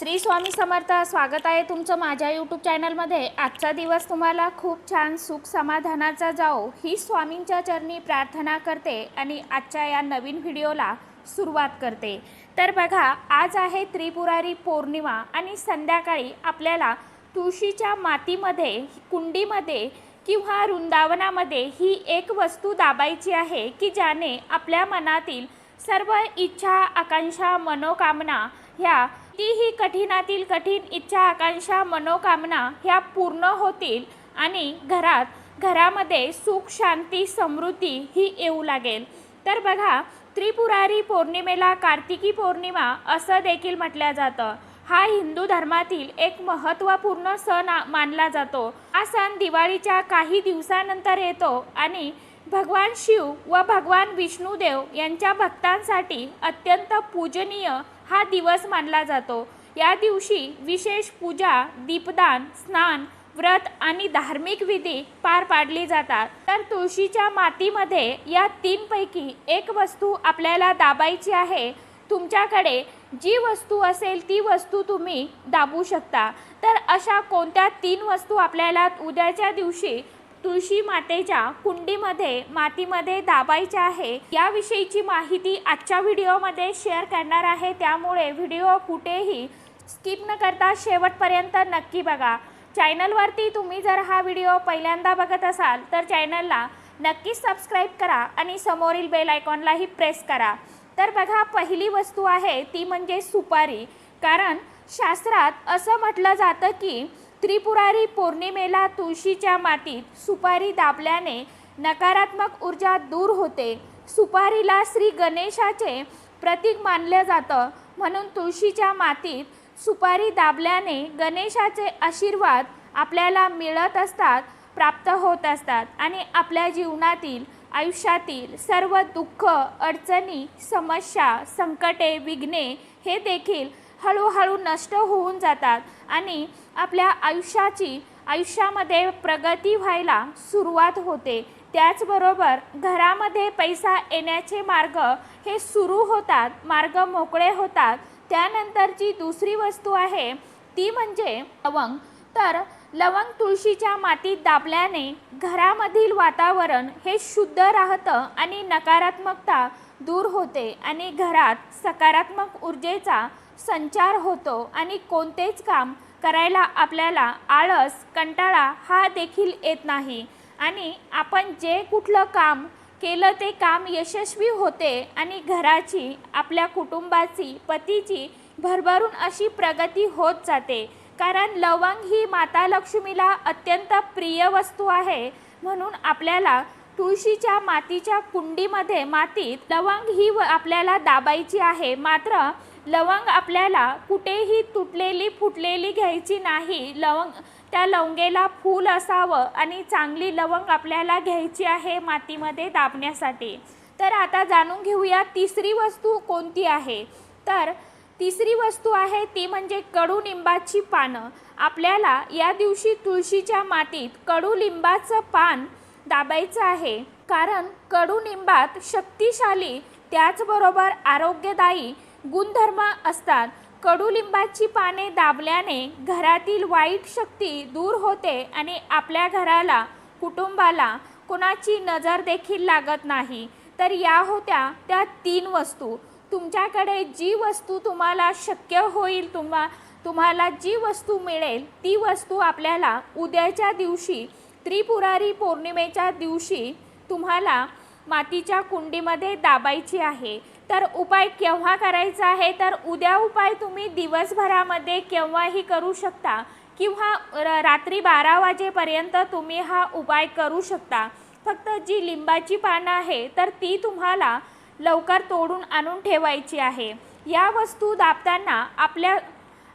श्री स्वामी समर्थ स्वागत आहे तुमचं माझ्या यूट्यूब चॅनलमध्ये आजचा दिवस तुम्हाला खूप छान सुख समाधानाचा जाओ. ही स्वामींच्या चरणी प्रार्थना करते आणि आजच्या या नवीन व्हिडिओला सुरुवात करते. तर बघा आज आहे त्रिपुरारी पौर्णिमा आणि संध्याकाळी आपल्याला तुळशीच्या मातीमध्ये कुंडीमध्ये किंवा वृंदावनामध्ये ही एक वस्तू दाबायची आहे की ज्याने आपल्या मनातील सर्व इच्छा आकांक्षा मनोकामना ह्या कितीही कठीणातील कठीण इच्छा आकांक्षा मनोकामना ह्या पूर्ण होतील आणि घरात घरामध्ये सुख शांती समृद्धी ही येऊ लागेल. तर बघा त्रिपुरारी पौर्णिमेला कार्तिकी पौर्णिमा असं देखील म्हटलं जातं. हा हिंदू धर्मातील एक महत्त्वपूर्ण सण मानला जातो. हा सण दिवाळीच्या काही दिवसानंतर येतो आणि भगवान शिव व भगवान विष्णुदेव यांच्या भक्तांसाठी अत्यंत पूजनीय हा दिवस मानला जातो. या दिवशी विशेष पूजा दीपदान स्नान व्रत आणि धार्मिक विधी पार पाडली जातात. तर तुळशीच्या मातीमध्ये या तीनपैकी एक वस्तू आपल्याला दाबायची आहे. तुमच्याकडे जी वस्तू असेल ती वस्तू तुम्ही दाबू शकता. तर अशा कोणत्या तीन वस्तू आपल्याला उद्याच्या दिवशी तुळशी मातेच्या कुंडीमध्ये मातीमध्ये दाबायच्या आहे. याविषयीची माहिती आजच्या व्हिडिओमध्ये शेअर करणार आहे. त्यामुळे व्हिडिओ कुठेही स्किप न करता शेवटपर्यंत नक्की बघा. चॅनलवरती तुम्ही जर हा व्हिडिओ पहिल्यांदा बघत असाल तर चॅनलला नक्कीच सबस्क्राईब करा आणि समोरील बेल आयकॉनलाही प्रेस करा. तर बघा पहिली वस्तू आहे ती म्हणजे सुपारी. कारण शास्त्रात असं म्हटलं जातं की त्रिपुरारी पौर्णिमेला तुळशीच्या मातीत सुपारी दाबल्याने नकारात्मक ऊर्जा दूर होते. सुपारीला श्री गणेशाचे प्रतीक मानलं जातं. म्हणून तुळशीच्या मातीत सुपारी दाबल्याने गणेशाचे आशीर्वाद आपल्याला मिळत असतात प्राप्त होत असतात आणि आपल्या जीवनातील आयुष्यातील सर्व दुःख अडचणी समस्या संकटे विघ्ने हे देखील हळूहळू नष्ट होऊन जातात आणि आपल्या आयुष्याची आयुष्यामध्ये प्रगती व्हायला सुरुवात होते. त्याचबरोबर घरामध्ये पैसा येण्याचे मार्ग हे सुरू होतात मार्ग मोकळे होतात. त्यानंतरची दुसरी वस्तू आहे ती म्हणजे लवंग. तर लवंग तुळशीच्या मातीत दाबल्याने घरामधील वातावरण हे शुद्ध राहतं आणि नकारात्मकता दूर होते आणि घरात सकारात्मक ऊर्जेचा संचार होतो आणि कोणतेच काम करायला आपल्याला आळस कंटाळा हा देखील येत नाही. आणि आपण जे कुठलं काम केलं ते काम यशस्वी होते आणि घराची आपल्या कुटुंबाची पतीची भरभरून अशी प्रगती होत जाते. कारण लवंग ही माता लक्ष्मीला अत्यंत प्रिय वस्तू आहे म्हणून आपल्याला तुळशीच्या मातीच्या कुंडीमध्ये मातीत लवंग ही व आपल्याला दाबायची आहे. मात्र लवंग आपल्याला कुठेही तुटलेली फुटलेली घ्यायची नाही. लवंग त्या लवंगेला फूल असावं आणि चांगली लवंग आपल्याला घ्यायची आहे मातीमध्ये दाबण्यासाठी. तर आता जाणून घेऊया तिसरी वस्तू कोणती आहे. तर तिसरी वस्तू आहे ती म्हणजे कडुलिंबाची पानं. आपल्याला या दिवशी तुळशीच्या मातीत कडुलिंबाचं पान दाबायचं आहे. कारण कडुनिंबात शक्तिशाली त्याचबरोबर आरोग्यदायी गुणधर्म असतात. कडुलिंबाची पाने दाबल्याने घरातील वाईट शक्ती दूर होते आणि आपल्या घराला कुटुंबाला कोणाची नजर देखील लागत नाही. तर या होत्या त्या तीन वस्तू. तुमच्याकडे जी वस्तू तुम्हाला शक्य होईल तुम्हा तुम्हाला जी वस्तू मिळेल ती वस्तू आपल्याला उद्याच्या दिवशी त्रिपुरारी पौर्णिमेच्या दिवशी तुम्हाला मातीच्या कुंडीमध्ये दाबायची आहे. तर उपाय केव्हा करायचा आहे? तर उद्या उपाय तुम्ही दिवसभरामध्ये केव्हाही करू शकता किंवा र- रात्री बारा वाजेपर्यंत तुम्ही हा उपाय करू शकता. फक्त जी लिंबाची पानं आहे तर ती तुम्हाला लवकर तोडून आणून ठेवायची आहे. या वस्तू दाबताना आपल्या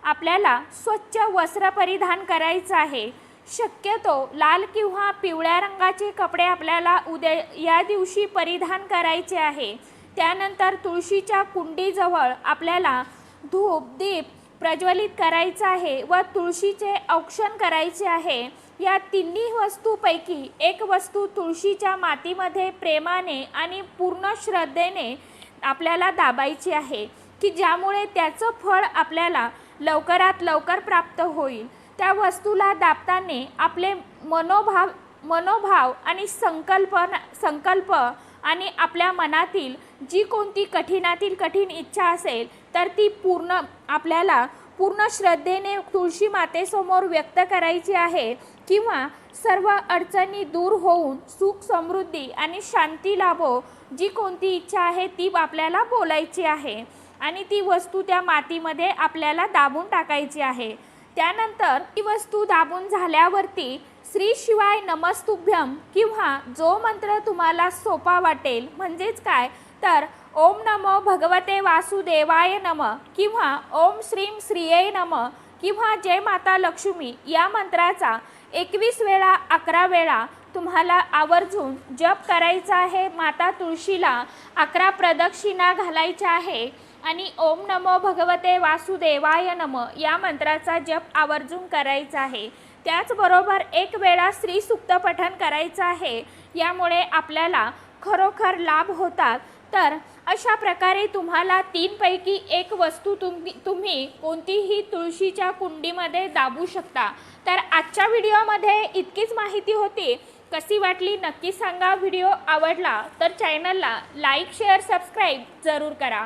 आपल्याला स्वच्छ वस्त्र परिधान करायचं आहे. शक्यतो लाल किंवा पिवळ्या रंगाचे कपडे आपल्याला उद्या या दिवशी परिधान करायचे आहे. त्यानंतर तुळशीच्या कुंडीजवळ आपल्याला धूप दीप प्रज्वलित करायचं आहे व तुळशीचे औक्षण करायचे आहे. या तिन्ही वस्तूपैकी एक वस्तू तुळशीच्या मातीमध्ये प्रेमाने आणि पूर्ण श्रद्धेने आपल्याला दाबायची आहे की ज्यामुळे त्याचं फळ आपल्याला लवकरात लवकर प्राप्त होईल. त्या वस्तूला दाबताना आपले मनोभाव मनोभाव आणि संकल्पना संकल्प आणि आपल्या मनातील जी कोणती कठीणातील कठीण इच्छा असेल तर ती पूर्ण आपल्याला पूर्ण श्रद्धेने तुळशी मातेसमोर व्यक्त करायची आहे किंवा सर्व अडचणी दूर होऊन सुख समृद्धी आणि शांती लाभो जी कोणती इच्छा आहे ती आपल्याला बोलायची आहे आणि ती वस्तू त्या मातीमध्ये आपल्याला दाबून टाकायची आहे. त्यानंतर ती वस्तू दाबून झाल्यावरती श्री शिवाय नमस्तुभ्यम किंवा जो मंत्र तुम्हाला सोपा वाटेल म्हणजेच काय? तर ओम नमो भगवते वासुदेवाय नम किंवा ओम श्रीम श्रिये नम किंवा जय माता लक्ष्मी या मंत्राचा एकवीस वेळा अकरा वेळा तुम्हाला आवर्जून जप करायचा आहे. माता तुळशीला अकरा प्रदक्षिणा घालायच्या आहे. आणि ओम नमो भगवते वासुदेवाय नम या मंत्राचा जप आवर्जून करायचा आहे. त्याचबरोबर एक वेळा श्री सुक्त करायचं आहे. यामुळे आपल्याला खरोखर लाभ होतात. तर अशा प्रकारे तुम्हाला तीनपैकी एक वस्तू तुम्ही तुम्ही कोणतीही तुळशीच्या कुंडीमध्ये दाबू शकता. तर आजच्या व्हिडिओमध्ये इतकीच माहिती होती. कशी वाटली नक्की सांगा. व्हिडिओ आवडला तर चॅनलला लाईक शेअर सबस्क्राईब जरूर करा.